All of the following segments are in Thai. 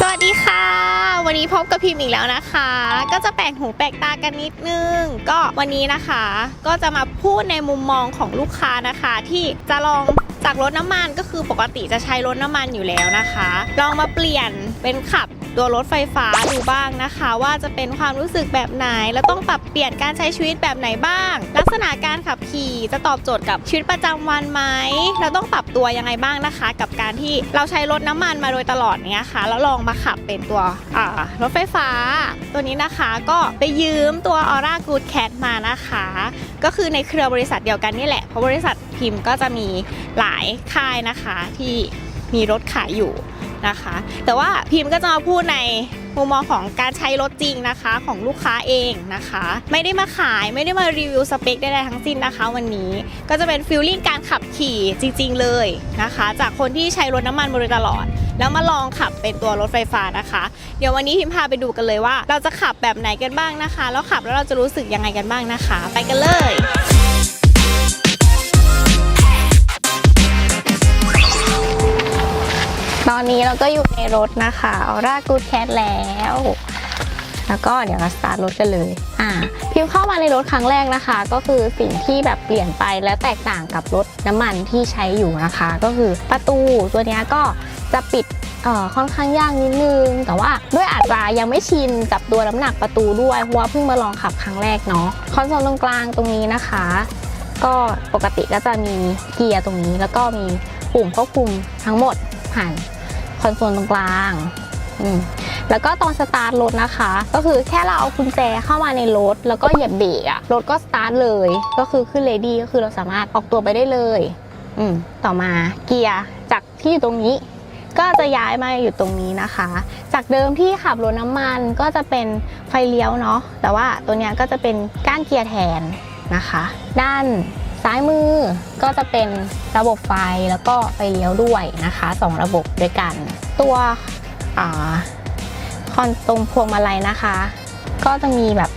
สวัสดีค่ะ วันนี้พบกับพิมพ์อีกแล้วนะคะ ก็จะแปลกหูแปลกตากันนิดนึง ก็วันนี้นะคะ ก็จะมาพูดในมุมมองของลูกค้านะคะ ที่จะลองจากรถน้ำมันก็คือปกติจะใช้รถน้ำมันอยู่แล้วนะคะ ลองมาเปลี่ยนเป็นขับ ตัวรถไฟฟ้าดูบ้างนะคะ ว่าจะเป็นความรู้สึกแบบไหน แล้วต้องปรับเปลี่ยนการใช้ชีวิตแบบไหนบ้าง ลักษณะการขับขี่จะตอบโจทย์กับชีวิตประจำวันไหมเราต้องปรับตัวยังไงบ้างนะคะ กับการที่เราใช้รถน้ำมันมาโดยตลอดเนี้ยค่ะ แล้วลองมาขับเป็นตัวรถไฟฟ้า ตัวนี้นะคะก็ไปยืมตัว Aura Good Cat มานะคะ ก็คือในเครือบริษัทเดียวกันนี่แหละเพราะบริษัทพิมพ์ก็จะมีหลายค่ายนะคะที่มีรถขายอยู่ นะคะ แต่ว่าพิมพ์ก็จะมาพูดในมุมมองของการใช้รถจริงนะคะของลูกค้าเองนะคะ ไม่ได้มาขายไม่ได้มารีวิวสเปคใดๆทั้งสิ้นนะคะ วันนี้ก็จะเป็นฟิลลิ่งการขับขี่จริง ๆ เลยนะคะ จากคนที่ใช้รถน้ำมันมาโดยตลอด แล้วมาลองขับเป็นตัวรถไฟฟ้านะคะ เดี๋ยววันนี้พิมพาไปดูกันเลยว่า เราจะขับแบบไหนกันบ้างนะคะ แล้วขับแล้วเราจะรู้สึกยังไงกันบ้างนะคะ ไปกันเลย ตอนนี้เราก็อยู่ในรถนะคะออร่ากูดแคทแล้ว แล้วก็เดี๋ยวเราสตาร์ทรถกันเลย อ่า พิมพ์เข้ามาในรถครั้งแรกนะคะ ก็คือสิ่งที่แบบเปลี่ยนไปและแตกต่างกับรถน้ำมันที่ใช้อยู่นะคะ ก็คือประตูตัวนี้ก็จะปิดเอ่อค่อนข้างยากนิดนึง แต่ว่าด้วยอาจจะยังไม่ชินกับตัวน้ำหนักประตูด้วยเพราะว่าเพิ่งมาลองขับครั้งแรกเนาะคอนโซลตรงกลางตรงนี้นะคะ ก็ปกติก็จะมีเกียร์ตรงนี้ แล้วก็มีปุ่มควบคุมทั้งหมดผ่าน คอนโซลตรงกลางแล้วก็ตอนสตาร์ทรถนะคะ ก็คือแค่เราเอากุญแจเข้ามาในรถ แล้วก็เหยียบเบรกอะรถก็สตาร์ทเลย ก็คือขึ้นเลดี้ก็คือเราสามารถออกตัวไปได้เลยอืมต่อมาเกียร์จากที่อยู่ตรงนี้ ก็จะย้ายมาอยู่ตรงนี้นะคะ จากเดิมที่ขับรถน้ำมันก็จะเป็นไฟเลี้ยวเนาะแต่ว่าตัวเนี้ยก็จะเป็นก้านเกียร์แทนนะคะ ด้าน ซ้ายมือก็จะเป็นระบบไฟแล้วก็ไฟเลี้ยวด้วยนะคะสองระบบด้วยกัน ตัวคอนตรงพวงมาลัยนะคะ ก็จะมีแบบ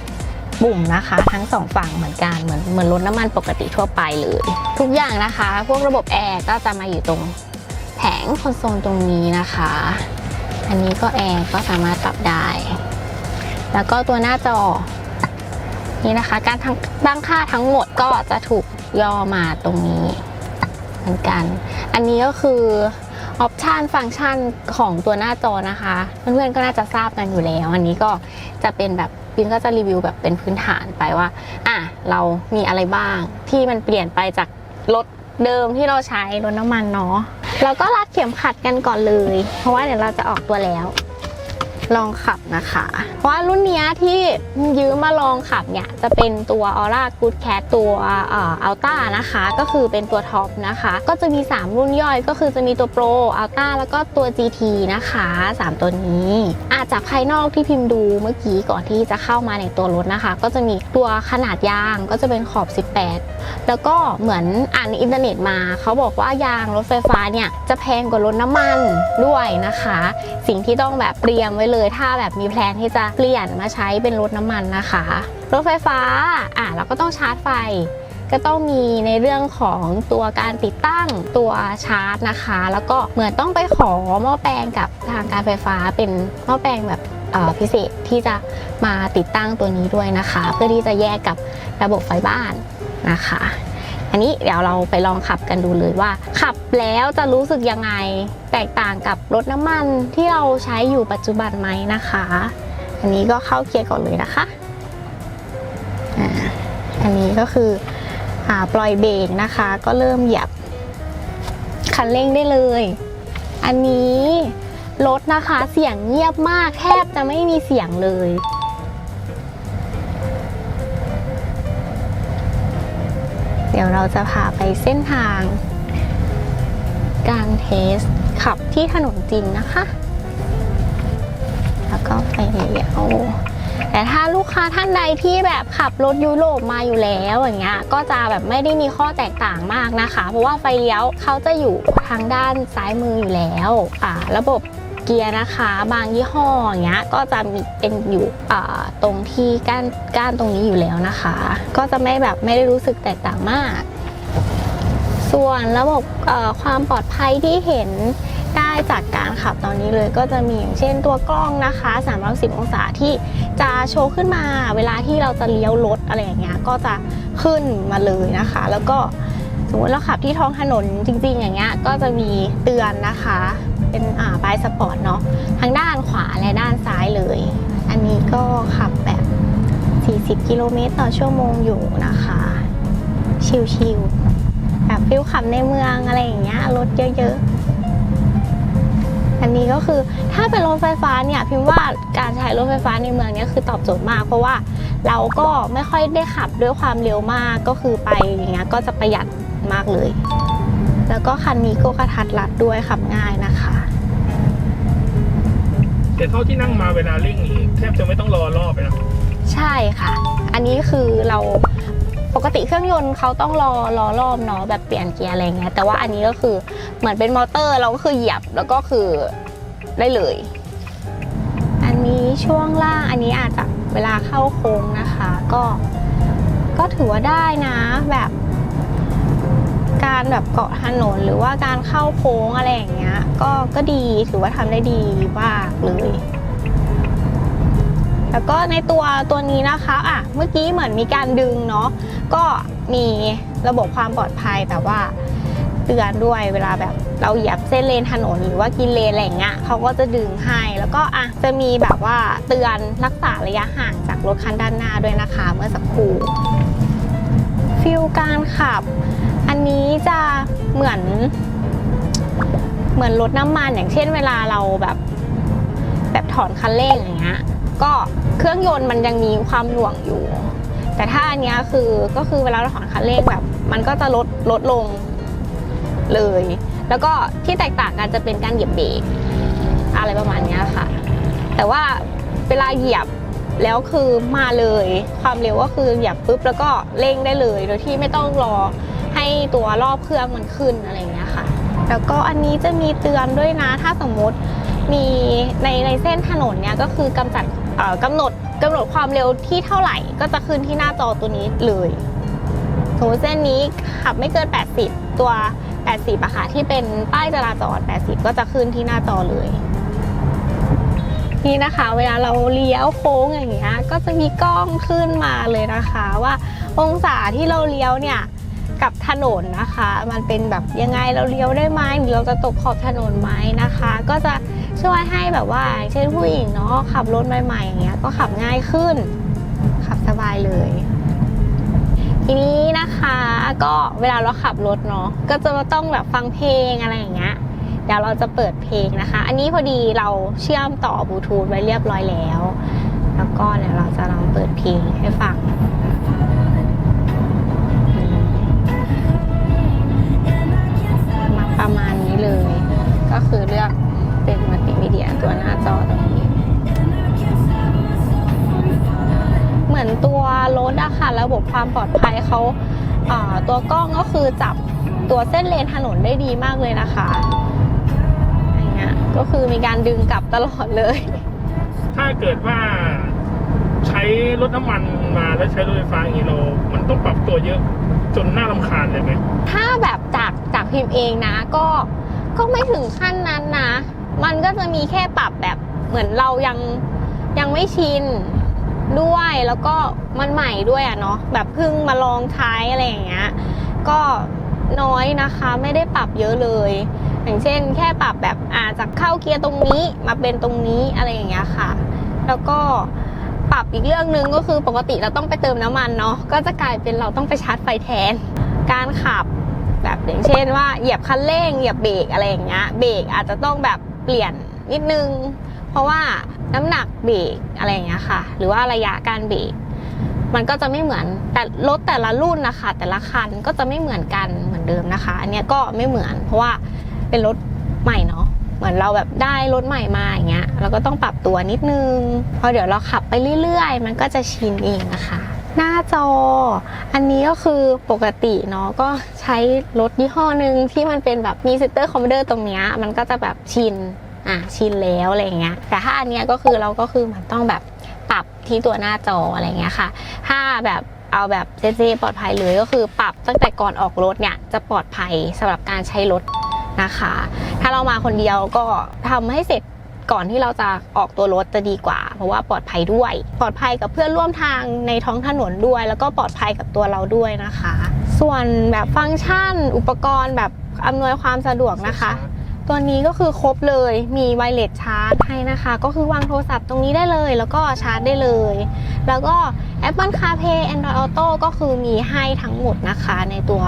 ปุ่มนะคะทั้งสองฝั่งเหมือนกันเหมือนเหมือนรถน้ำมันปกติทั่วไปเลย ทุกอย่างนะคะ พวกระบบแอร์ก็จะมาอยู่ตรงแผงคอนโซลตรงนี้นะคะ อันนี้ก็แอร์ก็สามารถปรับได้ แล้วก็ตัวหน้าจอนี่นะคะ การทั้งตั้งค่าทั้งหมดก็จะถูก ย่อมาตรงนี้เหมือนกัน อันนี้ก็คือออปชันฟังก์ชันของตัวหน้าจอนะคะ เพื่อนๆก็น่าจะทราบกันอยู่แล้ว อันนี้ก็จะเป็นแบบปินก็จะรีวิวแบบเป็นพื้นฐานไปว่า อะ เรามีอะไรบ้างที่มันเปลี่ยนไปจากรถเดิมที่เราใช้รถน้ำมันเนาะเราก็รัดเข็มขัดกันก่อนเลย เพราะว่าเดี๋ยวเราจะออกตัวแล้ว ลองขับนะคะ เพราะว่ารุ่นนี้ที่ยืมมาลองขับเนี่ย จะเป็นตัว Aura Good Cat ตัวอัลต้านะคะ ก็คือเป็นตัวท็อปนะคะ ก็จะมี 3 รุ่นย่อยก็คือจะมีตัว Pro Alta แล้วก็ตัว GT นะคะ 3 ตัวนี้อาจจากภายนอกที่พิมพ์ดูเมื่อกี้ก่อนที่จะเข้ามาในตัวรถนะคะ ก็จะมีตัวขนาดยางก็จะเป็นขอบ 18 แล้วก็เหมือนอ่านในอินเทอร์เน็ตมา เขาบอกว่ายางรถไฟฟ้าเนี่ยจะแพงกว่ารถน้ำมันด้วยนะคะ สิ่งที่ต้องแบบเตรียมไว้เลยถ้าแบบมีแพลนที่จะเปลี่ยนมาใช้เป็นรถน้ำมันนะคะ รถไฟฟ้าอะเราก็ต้องชาร์จไฟ ก็ต้องมีในเรื่องของตัวการติดตั้งตัวชาร์จนะคะ แล้วก็เหมือนต้องไปขอหม้อแปลงกับทางการไฟฟ้าเป็นหม้อแปลงแบบพิเศษที่จะมาติดตั้งตัวนี้ด้วยนะคะ เพื่อที่จะแยกกับระบบไฟบ้านนะคะ อันนี้เดี๋ยวเราไปลองขับกันดูเลยว่า ขับแล้วจะรู้สึกยังไง แตกต่างกับรถน้ำมันที่เราใช้อยู่ปัจจุบันไหมนะคะ อันนี้ก็เข้าเกียร์ก่อนเลยนะคะอันนี้ก็คืออปล่อยเบรกนะคะ ก็เริ่มเหยียบคันเร่งได้เลย อันนี้รถนะคะเสียงเงียบมากแทบจะไม่มีเสียงเลย ดี๋ยวเราจะพาไปเส้นทางการเทสขับที่ถนนจริงนะคะ แล้วก็ไปเลี้ยวแต่ถ้าลูกค้าท่านใดที่แบบขับรถยุโรปมาอยู่แล้วอย่างเงี้ยก็จะแบบไม่ได้มีข้อแตกต่างมากนะคะ เพราะว่าไฟเลี้ยวเขาจะอยู่ทางด้านซ้ายมืออยู่แล้วอ่าระบบ เกียร์นะคะ บางยี่ห้ออย่างเงี้ยก็จะมีเป็นอยู่ตรงที่ก้านก้านตรงนี้อยู่แล้วนะคะ ก็จะไม่แบบไม่ได้รู้สึกแตกต่างมาก ส่วนระบบความปลอดภัยที่เห็นด้านได้จากการขับตอนนี้เลยก็จะมีอย่างเช่นตัวกล้องนะคะ360องศาที่จะโชว์ขึ้นมาเวลาที่เราจะเลี้ยวรถอะไรอย่างเงี้ยก็จะขึ้นมาเลยนะคะ แล้วก็สมมติเราขับที่ท้องถนนจริง ๆ อย่างเงี้ยก็จะมีเตือนนะคะ เป็นอ่าบายสปอร์ตเนาะทั้งด้านขวาและด้านซ้ายเลย อันนี้ก็ขับแบบ 40 กิโลเมตรต่อชั่วโมงอยู่นะคะ ชิลๆแบบฟิลขับในเมืองอะไรอย่างเงี้ยรถเยอะๆอันนี้ก็คือถ้าเป็นรถไฟฟ้าเนี่ยพิมพ์ว่าการใช้รถไฟฟ้าในเมืองเนี่ยคือตอบโจทย์มาก เพราะว่าเราก็ไม่ค่อยได้ขับด้วยความเร็วมากก็คือไปอย่างเงี้ยก็จะประหยัดมากเลย แล้วก็คันนี้ก็กระทัดรัดด้วยขับง่ายนะคะ แต่เท่าที่นั่งมาเวลาเร่งนี่แทบจะไม่ต้องรอรอบเลยนะใช่ค่ะ อันนี้คือเราปกติเครื่องยนต์เขาต้องรอรอรอบเนาะแบบเปลี่ยนเกียร์อะไรเงี้ยแต่ว่าอันนี้ก็คือเหมือนเป็นมอเตอร์เราก็คือเหยียบแล้วก็คือได้เลย อันนี้ช่วงล่างอันนี้อาจจะเวลาเข้าโค้งนะคะ ก็ก็ถือว่าได้นะแบบ การแบบเกาะถนนหรือว่าการเข้าโค้งอะไรอย่างเงี้ย ก็ก็ดีถือว่าทำได้ดีมากเลย แล้วก็ในตัวตัวนี้นะคะอะเมื่อกี้เหมือนมีการดึงเนาะก็มีระบบความปลอดภัยแบบว่าเตือนด้วยเวลาแบบเราเหยียบเส้นเลนถนนหรือว่ากินเลนอะไรอย่างเงี้ยเขาก็จะดึงให้แล้วก็อะจะมีแบบว่าเตือนรักษาระยะห่างจากรถคันด้านหน้าด้วยนะคะ เมื่อสักครู่ฟิลการขับ อันนี้จะเหมือน เหมือนรถน้ำมันอย่างเช่นเวลาเราแบบ แบบถอนคันเร่งอย่างเงี้ยก็เครื่องยนต์มันยังมีความหน่วงอยู่ แต่ถ้าอันเนี้ยคือก็คือเวลาเราถอนคันเร่งแบบ มันก็จะลดลดลงเลย แล้วก็ที่แตกต่างกันจะเป็นการเหยียบเบรกอะไรประมาณนี้ค่ะ แต่ว่าเวลาเหยียบแล้วคือมาเลย ความเร็วก็คือเหยียบปุ๊บแล้วก็เร่งได้เลย โดยที่ไม่ต้องรอ ให้ตัวรอบเครื่องมันขึ้นอะไรเงี้ยค่ะ แล้วก็อันนี้จะมีเตือนด้วยนะ ถ้าสมมุติมีในในเส้นถนนเนี่ยก็คือกำจัดเอ่อกำหนดกำหนดความเร็วที่เท่าไหร่ ก็จะขึ้นที่หน้าจอตัวนี้เลยสมมติเส้นนี้ขับไม่เกิน 80 ตัว 80อะค่ะที่เป็นป้ายจราจร 80 ก็จะขึ้นที่หน้าจอเลยนี่นะคะเวลาเราเลี้ยวโค้งอย่างเงี้ยก็จะมีกล้องขึ้นมาเลยนะคะ ว่าองศาที่เราเลี้ยวเนี่ย กับถนนนะคะ มันเป็นแบบยังไงเราเลี้ยวได้ไหมหรือเราจะตกขอบถนนไหมนะคะ ก็จะช่วยให้แบบว่าเช่นผู้หญิงเนาะขับรถใหม่ๆอย่างเงี้ยก็ขับง่ายขึ้น ขับสบายเลย ทีนี้นะคะก็เวลาเราขับรถเนาะก็จะต้องแบบฟังเพลงอะไรอย่างเงี้ยเดี๋ยวเราจะเปิดเพลงนะคะ อันนี้พอดีเราเชื่อมต่อบลูทูธไว้เรียบร้อยแล้ว แล้วก็เดี๋ยวเราจะลองเปิดเพลงให้ฟัง ประมาณนี้เลย ก็คือเลือกเป็นมัลติมีเดียตัวหน้าจอตรงนี้ เหมือนตัวรถอะค่ะ ระบบความปลอดภัยเขาตัวกล้องก็คือจับตัวเส้นเลนถนนได้ดีมากเลยนะคะอย่างเงี้ยก็คือมีการดึงกลับตลอดเลย ถ้าเกิดว่า ใช้รถน้ำมันมาแล้วใช้รถไฟฟ้าอย่างนี้เรา มันต้องปรับตัวเยอะจนน่ารำคาญเลยไหมถ้าแบบจากจากพิมพ์เองนะก็ก็ไม่ถึงขั้นนั้นนะ มันก็จะมีแค่ปรับแบบเหมือนเรายังยังไม่ชินด้วยแล้วก็มันใหม่ด้วยอะเนาะแบบเพิ่งมาลองใช้อะไรอย่างเงี้ยก็น้อยนะคะไม่ได้ปรับเยอะเลย อย่างเช่น แค่ปรับแบบอาจากเข้าเกียร์ตรงนี้มาเป็นตรงนี้อะไรอย่างเงี้ยค่ะ แล้วก็ ปรับอีกเรื่องหนึ่งก็คือปกติเราต้องไปเติมน้ำมันเนาะก็จะกลายเป็นเราต้องไปชาร์จไฟแทน การขับแบบอย่างเช่นว่าเหยียบคันเร่งเหยียบเบรกอะไรอย่างเงี้ยเบรกอาจจะต้องแบบเปลี่ยนนิดนึง เพราะว่าน้ำหนักเบรกอะไรอย่างเงี้ยค่ะ หรือว่าระยะการเบรกมันก็จะไม่เหมือนแต่รถแต่ละรุ่นนะคะ แต่ละคันก็จะไม่เหมือนกันเหมือนเดิมนะคะ อันนี้ก็ไม่เหมือน เพราะว่าเป็นรถใหม่เนาะ เหมือนเราแบบได้รถใหม่มาอย่างเงี้ยเราก็ต้องปรับตัวนิดนึงพอเดี๋ยวเราขับไปเรื่อยๆ มันก็จะชินเองนะคะหน้าจอ อันนี้ก็คือปกติเนาะก็ใช้รถยี่ห้อหนึ่งที่มันเป็นแบบมีเซนเตอร์คอมพิวเตอร์ตรงเนี้ยมันก็จะแบบชินอะชินแล้วอะไรเงี้ยแต่ถ้าอันเนี้ยก็คือเราก็คือมันต้องแบบปรับที่ตัวหน้าจออะไรเงี้ยค่ะ ถ้าแบบเอาแบบเซฟๆปลอดภัยเลยก็คือปรับตั้งแต่ก่อนออกรถเนี่ยจะปลอดภัยสำหรับการใช้รถ นะคะ ถ้าเรามาคนเดียวก็ทำให้เสร็จก่อนที่เราจะออกตัวรถจะดีกว่า เพราะว่าปลอดภัยด้วย ปลอดภัยกับเพื่อนร่วมทางในท้องถนนด้วย แล้วก็ปลอดภัยกับตัวเราด้วยนะคะ ส่วนแบบฟังก์ชัน อุปกรณ์แบบอำนวยความสะดวกนะคะ ตัวนี้ก็คือครบเลยมีไวเลสชาร์จให้นะคะ ก็คือวางโทรศัพท์ตรงนี้ได้เลย แล้วก็ชาร์จได้เลย แล้วก็ Apple CarPlay Android Auto ก็คือมีให้ทั้งหมดนะคะในตัว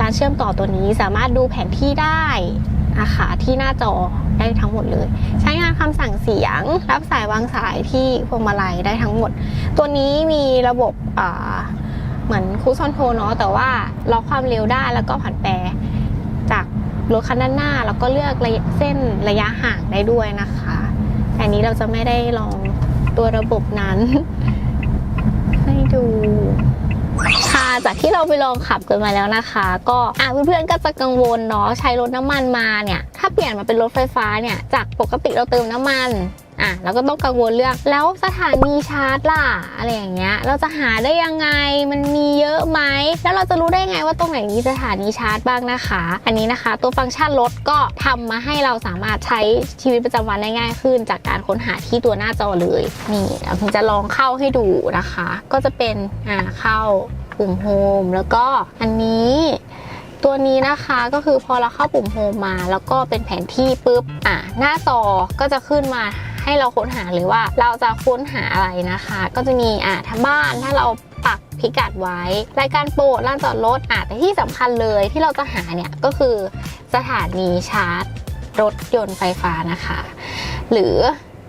การเชื่อมต่อตัวนี้สามารถดูแผนที่ได้นะคะที่หน้าจอได้ทั้งหมดเลย ใช้งานคำสั่งเสียง รับสายวางสายที่พวงมาลัยได้ทั้งหมด ตัวนี้มีระบบเหมือนคูซอนโทเนาะแต่ว่าล็อกความเร็วได้แล้วก็ผันแปรจากรถคันด้านหน้า แล้วก็เลือกเส้นระยะห่างได้ด้วยนะคะแต่อันนี้เราจะไม่ได้ลองตัวระบบนั้น ให้ดู จากที่เราไปลองขับกันมาแล้วนะคะ ก็อะเพื่อนๆก็จะกังวลเนาะใช้รถน้ำมันมาเนี่ยถ้าเปลี่ยนมาเป็นรถไฟฟ้าเนี่ยจากปกติเราเติมน้ำมันอะเราก็ต้องกังวลเรื่องแล้วสถานีชาร์จล่ะอะไรอย่างเงี้ย เราจะหาได้ยังไงมันมีเยอะไหมแล้วเราจะรู้ได้ไงว่าตรงไหนมีสถานีชาร์จบ้างนะคะ อันนี้นะคะ ตัวฟังก์ชันรถก็ทำมาให้เราสามารถใช้ชีวิตประจำวันได้ง่ายขึ้น จากการค้นหาที่ตัวหน้าจอเลยนี่เราจะลองเข้าให้ดูนะคะ ก็จะเป็นอ่าเข้า ปุ่มโฮมแล้วก็อันนี้ตัวนี้นะคะก็คือพอเราเข้าปุ่มโฮมมา แล้วก็เป็นแผนที่ปุ๊บอะหน้าจอก็จะขึ้นมาให้เราค้นหาเลยว่าเราจะค้นหาอะไรนะคะ ก็จะมีอะถ้าบ้านถ้าเราปักพิกัดไว้ รายการโปรดลานจอดรถอะแต่ที่สำคัญเลยที่เราจะหาเนี่ยก็คือสถานีชาร์จ รถยนต์ไฟฟ้านะคะ หรือ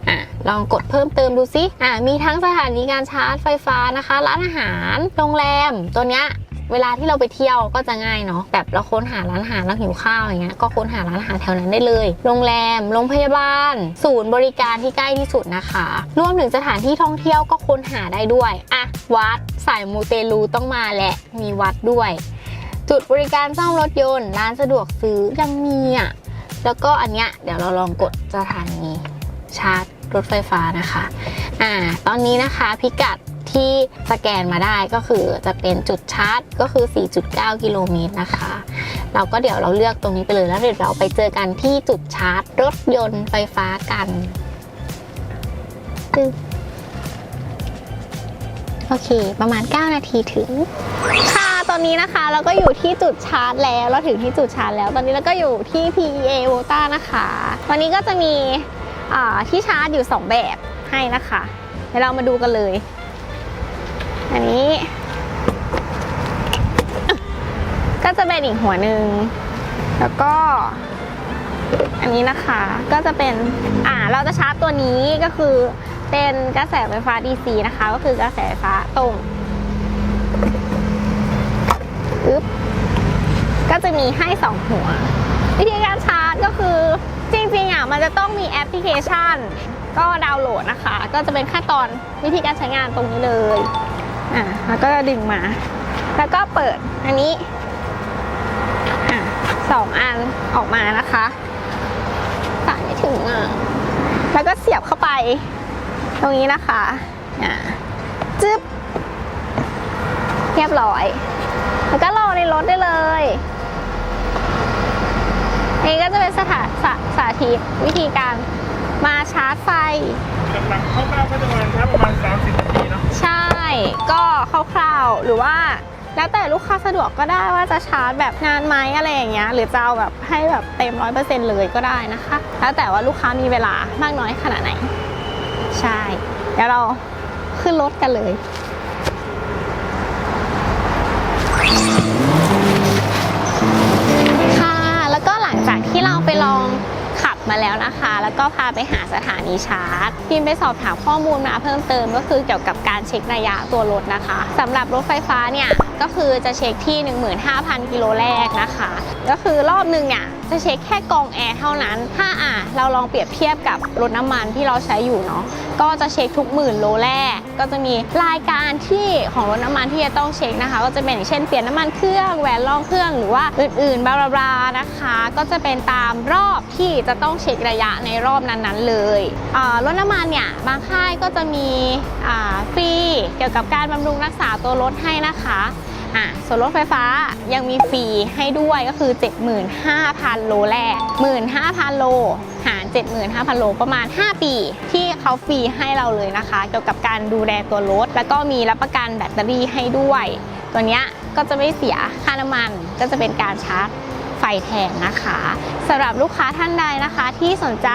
อะลองกดเพิ่มเติมดูซิอะมีทั้งสถานีการชาร์จไฟฟ้านะคะ ร้านอาหาร โรงแรม ตัวเนี้ยเวลาที่เราไปเที่ยวก็จะง่ายเนาะแบบเราค้นหาร้านอาหารแล้วหิวข้าวอย่างเงี้ยก็ค้นหาร้านอาหารแถวนั้นได้เลย โรงแรมโรงพยาบาล ศูนย์บริการที่ใกล้ที่สุดนะคะรวมถึงสถานที่ท่องเที่ยวก็ค้นหาได้ด้วยอะวัดสายมูเตลูต้องมาแหละมีวัดด้วย จุดบริการซ่อมรถยนต์ร้านสะดวกซื้อยังมีอะแล้วก็อันเนี้ยเดี๋ยวเราลองกดสถานีชาร์จ รถไฟฟ้านะคะอ่าตอนนี้นะคะพิกัดที่สแกนมาได้ก็คือจะเป็นจุดชาร์จก็คือ 4.9 กิโลเมตรนะคะ เราก็เดี๋ยวเราเลือกตรงนี้ไปเลยแล้วเดี๋ยวเราไปเจอกันที่จุดชาร์จ รถยนต์ไฟฟ้ากันโอเค ประมาณ 9 นาทีถึง ค่ะ ตอนนี้นะคะเราก็อยู่ที่จุดชาร์จแล้ว เราถึงที่จุดชาร์จแล้ว ตอนนี้เราก็อยู่ที่ PEA Volta นะคะ วันนี้ก็จะมี ที่ชาร์จอยู่ 2 แบบให้นะคะ เดี๋ยวเรามาดูกันเลย อันนี้ ก็จะเป็นอีกหัวหนึ่ง แล้วก็ อันนี้นะคะก็จะเป็น อ่าเราจะชาร์จตัวนี้ก็คือเป็นกระแสไฟฟ้า DC นะคะ ก็คือกระแสไฟฟ้าตรงปึ๊บก็จะมีให้ 2 หัว วิธีการชาร์จก็คือ จริงๆอะมันจะต้องมีแอปพลิเคชัน ก็ดาวน์โหลดนะคะ ก็จะเป็นขั้นตอนวิธีการใช้งานตรงนี้เลยอะแล้วก็ดึงมา แล้วก็เปิดอันนี้อะสองอันออกมานะคะสายไม่ถึงอะแล้วก็เสียบเข้าไป ตรงนี้นะคะอะจึ๊บเรียบร้อย แล้วก็รอในรถได้เลย นี่ก็จะเป็นสถาสาสาธิตวิธีการมาชาร์จไฟ หลักๆคร่าวๆก็จะประมาณครับประมาณ 30นาทีเนาะใช่ ก็คร่าวๆหรือว่าแล้วแต่ลูกค้าสะดวกก็ได้ว่าจะชาร์จแบบนานไหมอะไรอย่างเงี้ยหรือจะเอาแบบให้แบบเต็มร้อยเปอร์เซ็นต์เลยก็ได้นะคะ แล้วแต่ว่าลูกค้ามีเวลามากน้อยขนาดไหน ใช่ เดี๋ยวเราขึ้นรถกันเลย ไปลองขับมาแล้วนะคะ แล้วก็พาไปหาสถานีชาร์จ พิมไปสอบถามข้อมูลมาเพิ่มเติมก็คือเกี่ยวกับการเช็คระยะตัวรถนะคะสำหรับรถไฟฟ้าเนี่ยก็คือจะเช็คที่ 15,000 กิโลแรกนะคะ ก็คือรอบหนึ่งเนี่ย จะเช็คแค่กองแอร์เท่านั้น ถ้าอะเราลองเปรียบเทียบกับรถน้ำมันที่เราใช้อยู่เนาะก็จะเช็คทุกหมื่นโลแรก ก็จะมีรายการที่ของรถน้ำมันที่จะต้องเช็คนะคะ ก็จะเป็นอย่างเช่นเปลี่ยนน้ำมันเครื่องแหวนรองเครื่องหรือว่าอื่นๆบลาบลาๆนะคะ ก็จะเป็นตามรอบที่จะต้องเช็คระยะในรอบนั้นๆเลยรถน้ำมันเนี่ยบางค่ายก็จะมีฟรีเกี่ยวกับการบำรุงรักษาตัวรถให้นะคะ อะส่วนรถไฟฟ้ายังมีฟรีให้ด้วยก็คือ 75,000 โลแรก 15,000 โล หาร 75,000 โลประมาณ 5 ปี ที่เขาฟรีให้เราเลยนะคะ เกี่ยวกับการดูแลตัวรถ แล้วก็มีรับประกันแบตเตอรี่ให้ด้วย ตัวเนี้ยก็จะไม่เสียค่าน้ำมันก็จะเป็นการชาร์จไฟแทนนะคะสำหรับลูกค้าท่านใดนะคะที่สนใจ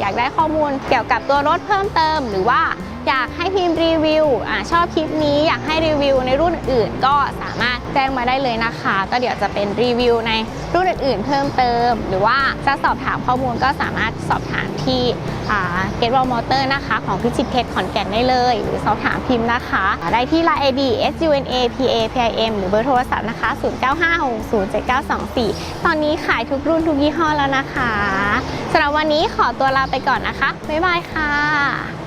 อยากได้ข้อมูลเกี่ยวกับตัวรถเพิ่มเติม หรือว่า อยากให้พิมพ์รีวิวอชอบคลิปนี้อยากให้รีวิวในรุ่นอื่นก็สามารถแจ้งมาได้เลยนะคะ ก็เดี๋ยวจะเป็นรีวิวในรุ่นอื่นๆเพิ่มเติม หรือว่าจะสอบถามข้อมูลก็สามารถสอบถามที่เกตวอลมอเตอร์นะคะ ของพิจิตเพชรขอนแก่นได้เลย หรือสอบถามพิมพ์นะคะ ได้ที่ Line ID sunapapim หรือเบอร์โทรศัพท์นะคะ 0956079924 ตอนนี้ขายทุกรุ่นทุกยี่ห้อแล้วนะคะสำหรับวันนี้ขอตัวลาไปก่อนนะคะ บ๊ายบายค่ะ